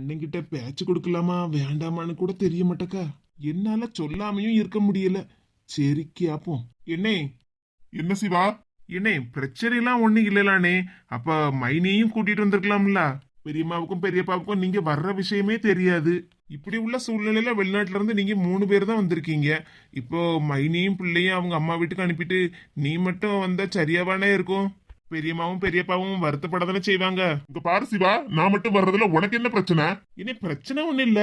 அண்ணன்கிட்ட பேச்சு கொடுக்கலாமா வேண்டாமான்னு கூட தெரிய மாட்டக்கா. என்னால சொல்லாமையும் இருக்க முடியல. சரி கேப்போம். என்னே? என்ன சிவா? என்னே பிரச்சனை எல்லாம் ஒண்ணு இல்லலானே. அப்ப மைனியையும் கூட்டிட்டு வந்திருக்கலாம்ல. பெரியம்மாவுக்கும் பெரியப்பாவுக்கும் நீங்க வர்ற விஷயமே தெரியாது. இப்படி உள்ள சூழ்நிலையில வெளிநாட்டுல இருந்து நீங்க மூணு பேர் தான் வந்திருக்கீங்க. இப்போ மைனியும் பிள்ளையும் அவங்க அம்மா வீட்டுக்கு அனுப்பிட்டு நீ மட்டும் வந்தா சரியாவானே இருக்கும்? பெரியம்மாவும் பெரியப்பாவும் வருத்தப்படதானே செய்வாங்க. இங்க பாரு சிவா நான் மட்டும் வர்றதுல உனக்கு என்ன பிரச்சனை? இனி பிரச்சனை ஒண்ணும் இல்ல.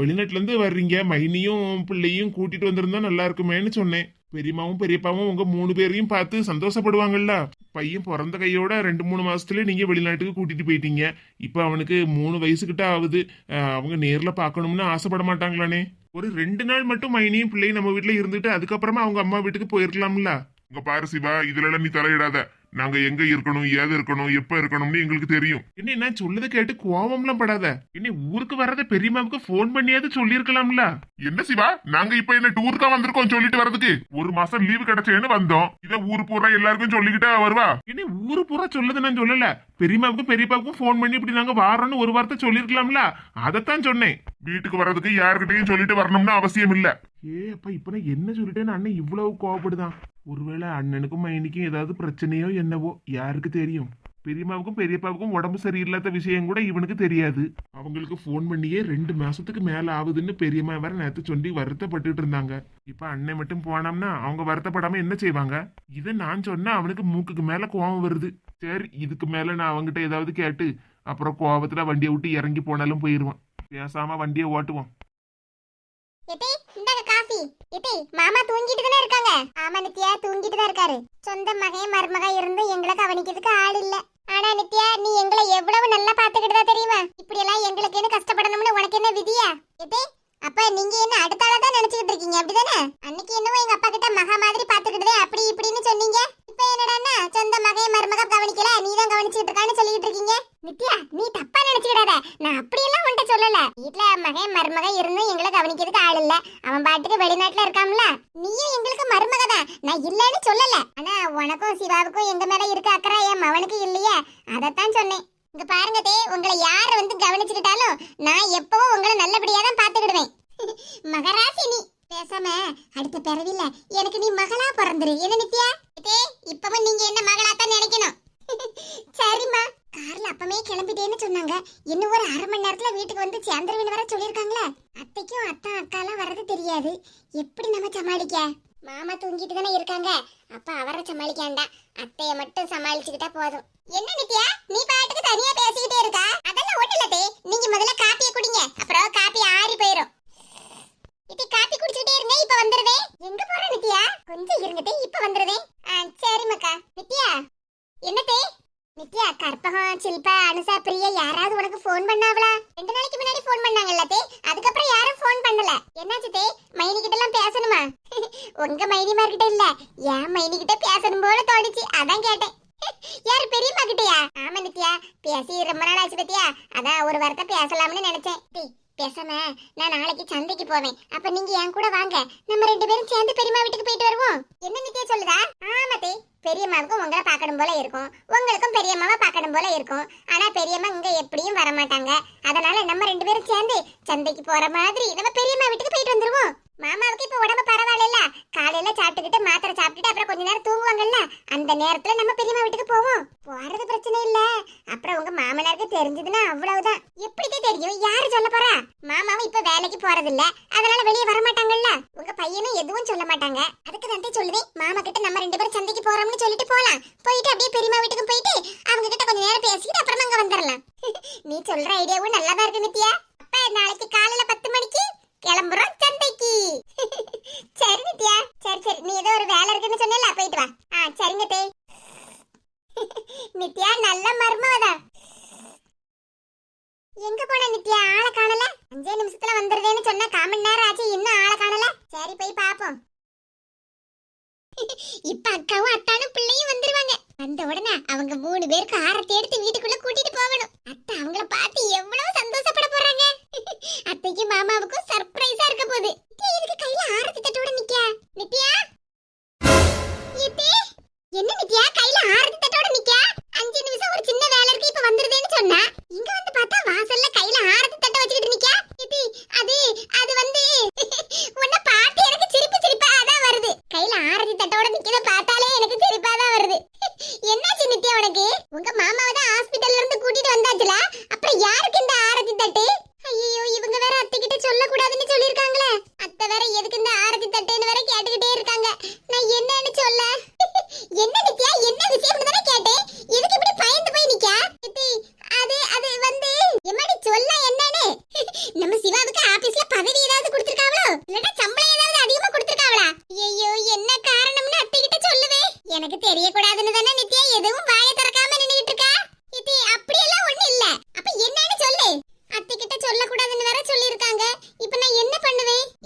வெளிநாட்டுல இருந்து வர்றீங்க. மைனியும் பிள்ளையும் கூட்டிட்டு வந்திருந்தா நல்லா இருக்குமேன்னு சொன்னேன். பெரியம்மாவும் பெரியப்பாவும் உங்க மூணு பேரையும் பார்த்து சந்தோஷப்படுவாங்கல்ல? பையன் பிறந்த கையோட ரெண்டு மூணு மாசத்துல நீங்க வெளிநாட்டுக்கு கூட்டிட்டு போயிட்டீங்க. இப்ப அவனுக்கு மூணு வயசுகிட்ட ஆகுது. அவங்க நேர்ல பார்க்கணும்னு ஆசைப்பட மாட்டாங்களானே? ஒரு ரெண்டு நாள் மட்டும் மைனியும் பிள்ளையும் நம்ம வீட்டுல இருந்துட்டு அதுக்கப்புறமா அவங்க அம்மா வீட்டுக்கு போயிருக்கலாம்ல? இங்க பாரு சிவா இதுல எல்லாம் நீ தலையிடாத. நாங்க எங்க இருக்கணும் ஏது இருக்கணும் எப்ப இருக்கணும்னு எங்களுக்கு தெரியும். என்ன நான் சொல்லதை கேட்டு கோவம்லாம் படாத. என்ன ஊருக்கு வர்றத பெரியம்மாவுக்கு ஃபோன் பண்ணியாவது சொல்லியிருக்கலாம்ல? என்ன சிவா நாங்க இப்ப என்ன டூருக்கா வந்திருக்கோம் சொல்லிட்டு வர்றதுக்கு? ஒரு மாசம் லீவு கிடைச்சேன்னு வந்தோம். இத ஊர் பூரா எல்லாருக்கும் சொல்லிக்கிட்டே வருவா? என்ன ஊரு பூரா சொல்லது நான் சொல்லல. பெரியம்மாவுக்கும் பெரியப்பாவுக்கும் ஃபோன் பண்ணி இப்படி நாங்க வாரோன்னு ஒரு வார்த்தை சொல்லிருக்கலாம்ல அதைத்தான் சொன்னேன். வீட்டுக்கு வர்றதுக்கு யாருக்கிட்டையும் சொல்லிட்டு வரணும்னு அவசியம் இல்ல. ஏ அப்ப இப்ப நான் என்ன சொல்லிட்டேன்னு அண்ணன் இவ்வளவு கோவப்படுதான். ஒருவேளை அண்ணனுக்கும் மைனிக்கும் ஏதாவது பிரச்சனையோ என்னவோ யாருக்கு தெரியும்? பெரியம்மாவுக்கும் பெரியப்பாவுக்கும் உடம்பு சரியில்லாத விஷயம் கூட இவனுக்கு தெரியாது. அவங்களுக்கு ஃபோன் பண்ணியே ரெண்டு மாசத்துக்கு மேல ஆகுதுன்னு பெரியம்மா வேற நேற்று சொல்லி வருத்தப்பட்டுட்டு இருந்தாங்க. இப்ப அண்ணன் மட்டும் போனோம்னா அவங்க வருத்தப்படாம என்ன செய்வாங்க? இதை நான் சொன்னா அவனுக்கு மூக்குக்கு மேல கோவம் வருது. சரி இதுக்கு மேல நான் அவங்ககிட்ட ஏதாவது கேட்டு அப்புறம் கோவத்துல வண்டியை விட்டு இறங்கி போனாலும் போயிருவான். பேசாம வண்டியை ஓட்டுவோம் எத்தே மாமா தூங்கிட்டு தானே இருக்காங்க? ஆமா நித்யா தூங்கிட்டு தான் இருக்காரு. சொந்த மகன் மருமகா இருந்து எங்களை கவனிக்கிறதுக்கு ஆள் இல்ல. ஆனா நித்யா நீ எங்களை எவ்வளவு நல்லா பாத்துக்கிட்டதா தெரியுமா இப்படி எல்லாம் எங்களுக்கு என்ன கஷ்டப்படணும்னு உனக்கு என்ன விதியா எத்தே அப்ப நீங்க என்ன அடுத்த ஆளா தான் நினைச்சுக்கிட்டு இருக்கீங்க அப்படிதானே அன்னைக்கு என்னவோ எங்க அப்பா கிட்ட மகா மாதிரி பாத்துக்கிட்டதே அப்படி இப்படின்னு சொன்னீங்க இப்ப என்னடான்னா சொந்த மகன் மருமக கவனிக்கல நீ தான் கவனிச்சுட்டு இருக்கான்னு சொல்லிட்டு இருக்கீங்க நித்யா நீ தப்பா நினைச்சுக்கிடாத நான் அப்படியெல்லாம் உன்கிட்ட சொல்லல வீட்ல மகன் மருமக இருந்தும் எங்களை ஆள் இல்ல. அவன் பாட்டுக்கு வெளிநாட்டுல இருக்காம்ல நீயும் எங்களுக்கு மருமக தான். நான் இல்லன்னு சொல்லல. ஆனா உனக்கும் சிவாவுக்கும் எங்க மேல இருக்க அக்கறை என் மவனுக்கு இல்லையே. அதத்தான் சொன்னேன். இங்க பாருங்க தே உங்களை யார வந்து கவனிச்சுக்கிட்டாலும் நான் எப்பவும் உங்களை நல்லபடியா தான் பாத்துக்கிடுவேன் மகராசி நீ. பேசாம அடுத்த பிறவில எனக்கு நீ மகளா பிறந்துரு. என்ன நித்யா? தே இப்பவும் நீங்க என்ன மகளா தான் நினைக்கணும் சரிம்மா கார்ல அப்பமே சொல்லியிருக்காங்க. இன்னும் ஒரு அரை மணி நேரத்துல வீட்டுக்கு வந்து சேர்ந்துருவின்னு வர சொல்லியிருக்காங்களே. அத்தைக்கும் அத்தா அக்காலாம் வர்றது தெரியாது. எப்படி நம்ம சமாளிக்க? மாமா தூங்கிட்டு தானே இருக்காங்க. அப்ப அவரை சமாளிக்காண்டா. அத்தைய மட்டும் சமாளிச்சுக்கிட்டா போதும். என்ன நித்யா? நீ பாட்டுக்கு தனியா பேசிக்கிட்டே இருக்கா? அதெல்லாம் ஒண்ணு தே. நீங்க முதல்ல காப்பியை குடிங்க அப்புறம் காப்பி ஆறி போயிரும் இது காப்பி குடிச்சிட்டே இருங்க இப்ப வந்துருவேன் எங்க போற நித்யா கொஞ்சம் இருங்கதே இப்ப வந்துருவேன் ஆ, சரிம்மாக்கா நித்யா என்னதே நித்யா கற்பகம் சில்பா அனுசா பிரியா யாராவது உனக்கு ஃபோன் பண்ணாவளா ரெண்டு நாளைக்கு முன்னாடி ஃபோன் பண்ணாங்கல்ல தே அதுக்கப்புறம் யாரும் ஃபோன் பண்ணல என்னாச்சு தே மைனி கிட்ட எல்லாம் பேசணுமா மைனிமார்கிட்ட இல்ல. என் மைனிகிட்ட பேசணும் போல தோணுச்சு. அதான் கேட்டேன். யாரு பெரியம்மா கிட்டயா ஆமா நித்யா. பேசி ரொம்ப நாள் ஆச்சு பத்தியா? அதான் ஒரு வார்த்தை பேசலாம்னு நினைச்சேன். பேசாம நான் நாளைக்கு சந்தைக்கு போவேன். அப்ப நீங்க என் கூட வாங்க. நம்ம ரெண்டு பேரும் சேர்ந்து பெரியம்மா வீட்டுக்கு போயிட்டு வருவோம். என்ன நித்யா சொல்லுதா? ஆமா பெரியம்மாவுக்கும் உங்களை பார்க்கணும் போல இருக்கும். உங்களுக்கும் பெரியம்மாவை பார்க்கணும் போல இருக்கும். ஆனா பெரியம்மா இங்க எப்படியும் வரமாட்டாங்க. அதனால நம்ம ரெண்டு பேரும் சேர்ந்து சந்தைக்கு போற மாதிரி நம்ம பெரியம்மா வீட்டுக்கு போயிட்டு வந்துருவோம். மாமாவுக்கு இப்ப உடம்பு பரவாயில்ல காலையில சாப்பிட்டுக்கிட்டு மாத்திரை சாப்பிட்டுட்டு அப்புறம் கொஞ்ச நேரம் தூங்குவாங்கல்ல. அந்த நேரத்துல நம்ம பெரியம்மா வீட்டுக்கு போவோம். போறது பிரச்சனை இல்ல. அப்புறம் உங்க மாமனாருக்கு தெரிஞ்சதுன்னா அவ்வளவுதான். எப்படிக்கே தெரியும். யாரு சொல்ல போறா? மாமாவும் இப்ப வேலைக்கு போறது இல்ல. அதனால வெளியே வர மாட்டாங்கல்ல உங்க பையனும் எதுவும் சொல்ல மாட்டாங்க. அதுக்கு தான் சொல்லுவேன் மாமா கிட்ட நம்ம ரெண்டு பேரும் சந்தைக்கு போறோம்னு சொல்லிட்டு போலாம். போயிட்டு அப்படியே பெரியம்மா வீட்டுக்கு போயிட்டு அவங்க கிட்ட கொஞ்ச நேரம் பேசிட்டு அப்புறம் அங்க வந்துடலாம் நீ சொல்ற ஐடியாவும் நல்லா தான் இருக்கு நித்யா. அப்ப நாளைக்கு காலையில பத்து மணிக்கு கிளம்புறோம் சந்தைக்கு. சரி நித்யா சரி சரி. நீ ஏதோ ஒரு வேலை இருக்குன்னு சொன்னல போயிட்டு வா. ஆ சரிங்க தே. நித்யா நல்ல மர்மவதா. எங்க போன நித்யா? ஆளை காணல? அஞ்சே நிமிஷத்துல வந்துருதேன்னு சொன்னா காமன் நேரம் ஆச்சு இன்னும் ஆளை காணல. சரி போய் பாப்போம். இப்ப அக்காவும் அத்தானும் பிள்ளையும் வந்துருவாங்க. வந்த உடனே அவங்க மூணு பேருக்கு ஆரத்தி எடுத்து வீட்டுக்குள்ள கூட்டிட்டு போகணும். அத்தை அவங்கள பார்த்து எவ்வளவு சந்தோஷப்பட போறாங்க. அத்தைக்கு மாமாவுக்கும் போகுது. டீ கையில ஆரத்தி தட்டோட நிக்க நித்யா என்ன நித்யா கையில ஆரத்தி தட்டோட நிக்க அஞ்சு நிமிஷம் ஒரு சின்ன வேலை இருக்கு இப்ப வந்துருதேன்னு சொன்னா. இங்க வந்து பார்த்தா வாசல்ல கையில ஆரத்தி தட்ட வச்சுக்கிட்டு நிக்க நித்தி அது அது வந்து உன்னை பார்த்து எனக்கு சிரிப்பு சிரிப்பா அதான் வருது. கையில ஆரத்தி தட்டோட நிக்கிறத பார்த்தாலே எனக்கு சிரிப்பு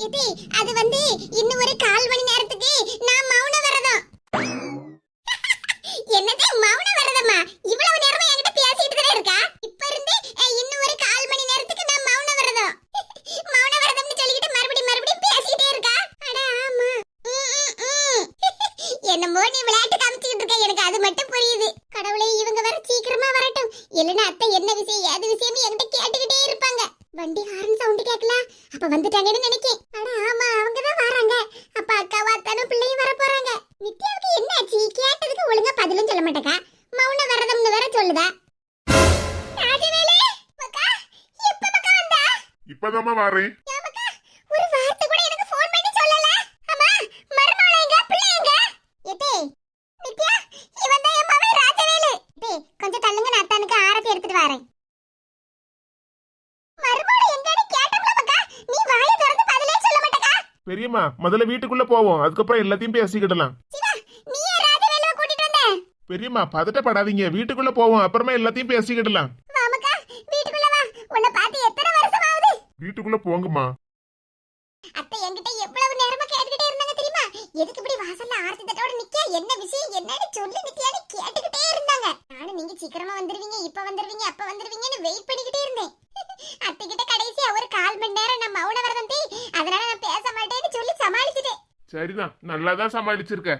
இது அது வந்து இன்னும் ஒரு கால் மணி நேரத்துக்கு நான் மௌன விரதம். என்னது மௌன விரதமா? இவ்வளவு நேரமா என்கிட்ட பேசிட்டு தானே இருக்கா? இப்ப இருந்து இன்னும் ஒரு கால் மணி நேரத்துக்கு நான் மௌன விரதம். மௌன விரதம்னு சொல்லிக்கிட்டு மறுபடியும் மறுபடியும் பேசிட்டே இருக்கா? அட ஆமா. என்னமோ நீ விளையாட்டு காமிச்சிட்டு இருக்க. எனக்கு அது மட்டும் புரியுது. கடவுளே இவங்க வர சீக்கிரமா வரட்டும். இல்லைன்னா அத்தை என்ன விஷயம் ஏது விஷயம் என்கிட்ட கேட்டுக்கிட்டே இருப்பாங்க. வண்டி ஹாரன் சவுண்ட் கேட்கலாம் அப்ப வந்துட்டாங்கன்னு நினைக்கேன். எங்கன்னு கேட்டோம்ல மக்கா. நீ வாயை திறந்து பதிலே சொல்ல மாட்டேக்கா. பெரியம்மா முதல்ல வீட்டுக்குள்ள போவோம். அதுக்கப்புறம் எல்லாத்தையும் பேசிக்கிடலாம். பெரியம்மா பதட்டப்படாதீங்க. வீட்டுக்குள்ள போவோம். அப்புறமா எல்லாத்தையும் பேசிக்கிடலாம் வா மக்கா வீட்டுக்குள்ள வா உன்னை பார்த்து எத்தனை வருஷம் ஆகுது வீட்டுக்குள்ள போங்கம்மா. அத்தை என்கிட்ட எவ்வளவு நேரமா கேட்டுக்கிட்டே இருந்தாங்க தெரியுமா? எதுக்கு இப்படி வாசல்ல ஆரத்தி தட்டோட நிக்க என்ன விஷயம்? என்னன்னு சொல்லி நித்தியான்னு கேட்டுக்கிட்டே இருந்தாங்க. நானும் நீங்க சீக்கிரமா வந்துருவீங்க இப்ப வந்துருவீங்க அப்ப வந்துருவீங்கன்னு வெயிட் பண்ணிக்கிட்டே இருந்தேன். அத்தை கிட்ட கடைசியா ஒரு கால் மணி நேரம் நான் மௌன விரதம் அதனால நான் பேச மாட்டேன்னு சொல்லி சமாளிச்சிட்டேன். சரிதான் நல்லா தான் சமாளிச்சிருக்க.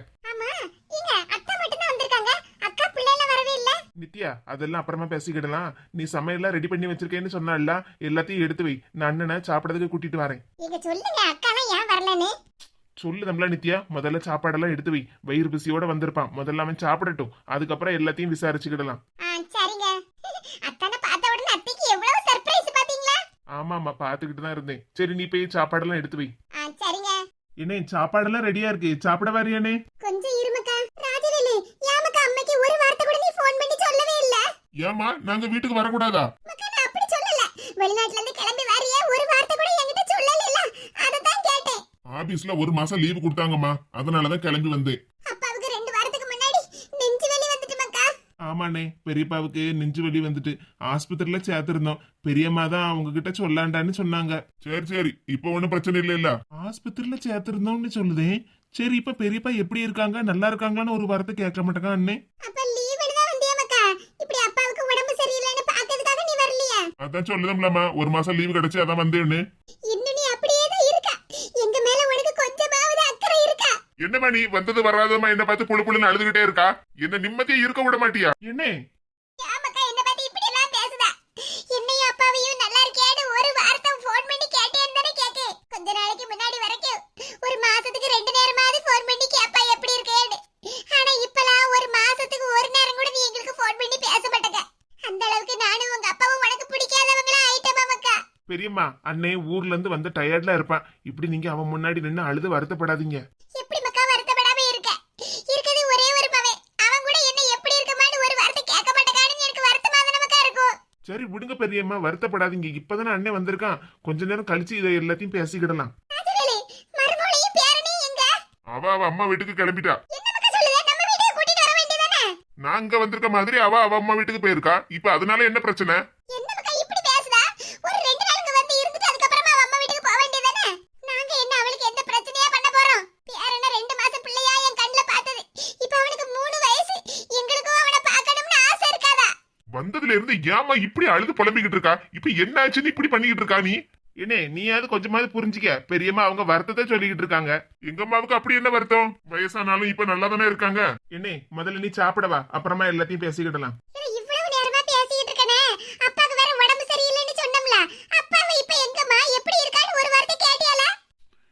நித்யா அதெல்லாம் அப்புறமா பேசிக்கிடலாம். நீ சமையல்லாம் ரெடி பண்ணி வச்சிருக்கேன்னு சொன்னால எல்லாத்தையும் எடுத்து வை. நான் அண்ணனை சாப்பிடறதுக்கு கூட்டிட்டு வரேன். இங்க சொல்லுங்க அக்காலாம் ஏன் வரலன்னு? சொல்லு நம்மள நித்யா முதல்ல சாப்பாடெல்லாம் எடுத்து வை. வயிறு பிசியோட வந்திருப்பான். முதல்ல அவன் சாப்பிடட்டும். அதுக்கப்புறம் எல்லாத்தையும் விசாரிச்சுக்கிடலாம். சரிங்க. அத்தானை பார்த்த உடனே அத்தைக்கு எவ்வளவு சர்ப்ரைஸ் பாத்தீங்களா? ஆமா ஆமா பாத்துக்கிட்டு தான் இருந்தேன். சரி நீ போய் சாப்பாடெல்லாம் எடுத்து வை. சரிங்க. என்ன சாப்பாடெல்லாம் ரெடியா இருக்கு? சாப்பிட வாரியானே கொஞ்சம் இருமக்கா ராஜவேலு யாமக்கா அம்மைக்கு ஒரு வார்த்தை கூட நீ ஃபோன் பண்ணி சொல்லவே இல்ல ஏமா நாங்க வீட்டுக்கு வரக்கூடாதா? வெளிநாட்டுல இருந்து கிளம்பி வரையே ஒரு வார்த்தை கூட என்கிட்ட சொல்லல இல்ல அத தான் கேட்டேன். ஆபீஸ்ல ஒரு மாசம் லீவு கொடுத்தாங்கம்மா. அதனாலதான் கிளம்பி வந்தேன். அப்பாவுக்கு ரெண்டு வாரத்துக்கு முன்னாடி நெஞ்சு வலி வந்துட்டு மக்கா ஆமாண்ணே பெரியப்பாவுக்கு நெஞ்சு வலி வந்துட்டு. ஆஸ்பத்திரியில சேர்த்திருந்தோம். பெரியம்மா தான் அவங்க கிட்ட சொல்லாண்டான்னு சொன்னாங்க. சரி சரி இப்ப ஒண்ணும் பிரச்சனை இல்ல இல்ல ஆஸ்பத்திரியில சேர்த்திருந்தோம்னு சொல்லுதேன் சரி இப்ப பெரியப்பா எப்படி இருக்காங்க? நல்லா இருக்காங்களான்னு ஒரு வார்த்தை கேட்க மாட்டேங்க அண்ணே அப்ப லீவ் தான் வந்தியா மக்கா இப்படி அப்பாவுக்கு உடம்பு சரியில்லைன்னு பாக்கிறதுக்காக நீ வரலையா அதான் சொல்லுதம்லம்மா ஒரு மாசம் லீவு கிடைச்சு அதான் வந்தேன்னு. இன்னும் நீ அப்படியே தான் இருக்கா. எங்க மேல உனக்கு கொஞ்சமாவது அக்கறை இருக்கா? என்னம்மா நீ வந்தது வராதம்மா என்ன பார்த்து புழு புழுன்னு அழுதுகிட்டே இருக்கா? என்ன நிம்மதியா இருக்க விட மாட்டியா? என்ன ஆமாக்கா என்ன பார்த்து இப்படி எல்லாம் பேசுதா என்னையும் அப்பாவையும் நல்லா இருக்கியான்னு ஒரு வார்த்தை ஃபோன் பண்ணி கேட்டேன்னு தானே கேட்டேன் கொஞ்ச நாளைக்கு முன்னாடி வரைக்கும் ஒரு மாசத்துக்கு ரெண்டு நேரமாவது ஃபோன் பண்ணி கேப்பா எப்படி இருக்கேன்னு ஆனா இப்பலாம் ஒரு மாசத்துக்கு ஒரு நேரம் கூட நீ எங்களுக்கு ஃபோன் பண்ணி பேச மாட்டேங்க அந்த அளவுக்கு நானும் உங்க அப்பாவும் உனக்கு பிடிக்காதவங்களா ஆயிட்டோமா மக்கா பெரியம்மா அண்ணே ஊர்ல இருந்து வந்த டயர்ட்ல இருப்பான். இப்படி நீங்க அவன் முன்னாடி நின்னு அழுது வருத்தப்படாதீங்க. எப்படி மக்கா வருத்தப்படாம இருக்க? இருக்கிறது ஒரே ஒரு மவன் அவன் கூட என்ன எப்படி இருக்கமான்னு ஒரு வார்த்தை கேட்க மாட்டேங்கான்னு எனக்கு வருத்தமா தானே மக்கா இருக்கும். சரி விடுங்க பெரியம்மா வருத்தப்படாதீங்க. இப்பதானே அண்ணன் வந்திருக்கான். கொஞ்ச நேரம் கழிச்சு இதை எல்லாத்தையும் பேசிக்கிடலாம். அவ அவ அம்மா வீட்டுக்கு கிளம்பிட்டா. என்ன மக்கா சொல்லுது? நம்ம வீட்டுக்கு கூட்டிட்டு வர வேண்டியதானே? நான் அங்க வந்திருக்க மாதிரி அவ அவ அம்மா வீட்டுக்கு போயிருக்கா. இப்ப அதனால என்ன பிரச்சனை என்ன மக்கா இப்படி பேசுதா ஒரு ரெண்டு நாளுக்கு வந்து இருந்துட்டு அதுக்கப்புறமா அவ அம்மா வீட்டுக்கு போக வேண்டியதானே நாங்க என்ன அவளுக்கு எந்த பிரச்சனையா பண்ண போறோம் பேரன ரெண்டு மாசம் பிள்ளையா என் கண்ணுல பார்த்தது இப்ப அவனுக்கு மூணு வயசு எங்களுக்கும் அவனை பார்க்கணும்னு ஆசை இருக்காதா வந்ததுல இருந்து ஏமா இப்படி அழுது புலம்பிக்கிட்டு இருக்கா? இப்ப என்ன ஆச்சுன்னு இப்படி பண்ணிக்கிட்டு இருக்கா நீ? என்ன நீயாவது கொஞ்சமாவது புரிஞ்சுக்க. பெரியம்மா அவங்க வருத்தத்தை சொல்லிக்கிட்டு இருக்காங்க. எங்க அம்மாவுக்கு அப்படி என்ன வருத்தம்? வயசானாலும் இப்ப நல்லா தானே இருக்காங்க? என்ன முதல்ல நீ சாப்பிடவா? அப்புறமா எல்லாத்தையும் பேசிக்கிடலாம். இல்ல, இவ்வளவு நேரமா பேசிட்டு இருக்கனே. அப்பாக்கு வேற உடம்பு சரியில்லைன்னு சொன்னோம்ல. அப்பாவை இப்ப எங்கம்மா? எப்படி இருக்கான்னு ஒரு வார்த்தை கேட்டியால?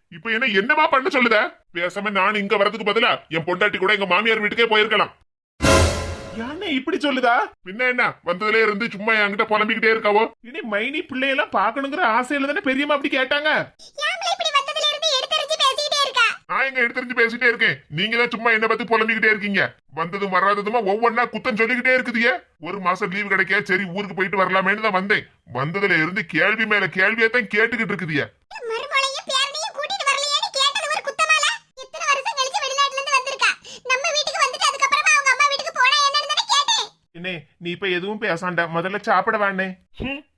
இப்ப இப்ப என்ன என்னமா பண்ண சொல்லுத? பேசாம நான் இங்க வரதுக்கு பதிலா என் பொண்டாட்டி கூட எங்க மாமியார் வீட்டுக்கே போயிருக்கலாம். யானை இப்படி சொல்லுதா? பின்ன என்ன? வந்ததுல இருந்து சும்மா என்கிட்ட புலம்பிக்கிட்டே இருக்காவோ? இனி மைனி பிள்ளையெல்லாம் பாக்கணுங்கிற ஆசையில தானே பெரியம்மா அப்படி கேட்டாங்க? யாமல இப்படி வந்ததுல இருந்து எடுத்தறிஞ்சு பேசிக்கிட்டே இருக்கா? நான் எங்க எடுத்தறிஞ்சு பேசிட்டே இருக்கேன். நீங்க தான் சும்மா என்ன பத்தி புலம்பிக்கிட்டே இருக்கீங்க. வந்ததும் வராததுமா ஒவ்வொன்னா குத்தம் சொல்லிக்கிட்டே இருக்குதுங்க ஒரு மாசம் லீவு கிடைக்க சரி ஊருக்கு போயிட்டு வரலாமேன்னு தான் வந்தேன். வந்ததுல இருந்து கேள்வி மேல கேள்வியை தான் கேட்டுக்கிட்டு இருக்குதுங்க கேட்டேன் என்னே நீ இப்ப எதுவும் பேசாண்ட முதல்ல சாப்பிட வேண்டே